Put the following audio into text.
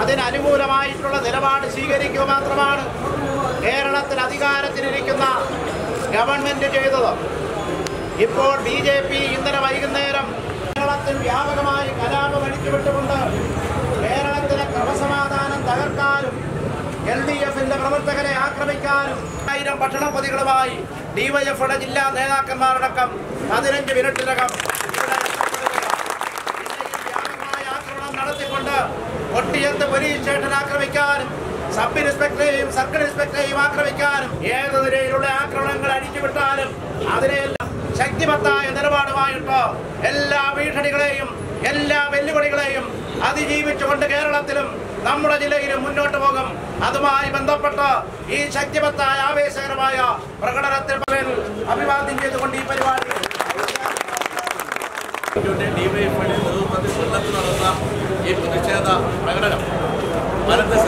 അതിനനുകൂലമായിട്ടുള്ള നിലപാട് സ്വീകരിക്കുക മാത്രമാണ് കേരളത്തിൽ അധികാരത്തിലിരിക്കുന്ന ഗവൺമെന്റ് ചെയ്തത്. ഇപ്പോൾ ബി ജെ പി ഇന്നലെ വൈകുന്നേരം കേരളത്തിൽ വ്യാപകമായി കലാപം അടിച്ചുവിട്ടുകൊണ്ട് കേരളത്തിലെ ക്രമസമാധാനം തകർക്കാനും എൽ ഡി എഫിന്റെ പ്രവർത്തകരെ ആക്രമിക്കാനും ആയിരം ഭക്ഷണപ്പൊതികളുമായി ഡിവൈഎഫ്ഐയുടെ ജില്ലാ നേതാക്കന്മാരടക്കം പതിനഞ്ച് മിനിറ്റിനകം ആക്രമണം നടത്തിക്കൊണ്ട് ഒട്ടിയത്ത് പോലീസ് സ്റ്റേഷൻ ആക്രമിക്കാനും സബ് ഇൻസ്പെക്ടറെയും സർക്കിൾ ഇൻസ്പെക്ടറെയും ആക്രമിക്കാനും ഏത് നിലയിലുള്ള ആക്രമണങ്ങൾ അടിച്ചുവിട്ടാലും അതിനെല്ലാം ശക്തിമത്തായ നിലപാടുമായിട്ട് എല്ലാ ഭീഷണികളെയും എല്ലാ വെല്ലുവിളികളെയും അതിജീവിച്ചുകൊണ്ട് കേരളത്തിലും നമ്മുടെ ജില്ലയിലും മുന്നോട്ട് പോകും. അതുമായി ബന്ധപ്പെട്ട് ഈ ശക്തിമത്തായ ആവേശകരമായ പ്രകടനത്തിൽ അഭിവാദ്യം ചെയ്തുകൊണ്ട് ഈ പരിപാടി നേതൃത്വത്തിൽ ഈ പ്രതിഷേധ പ്രകടനം. സംഘപരിവാർ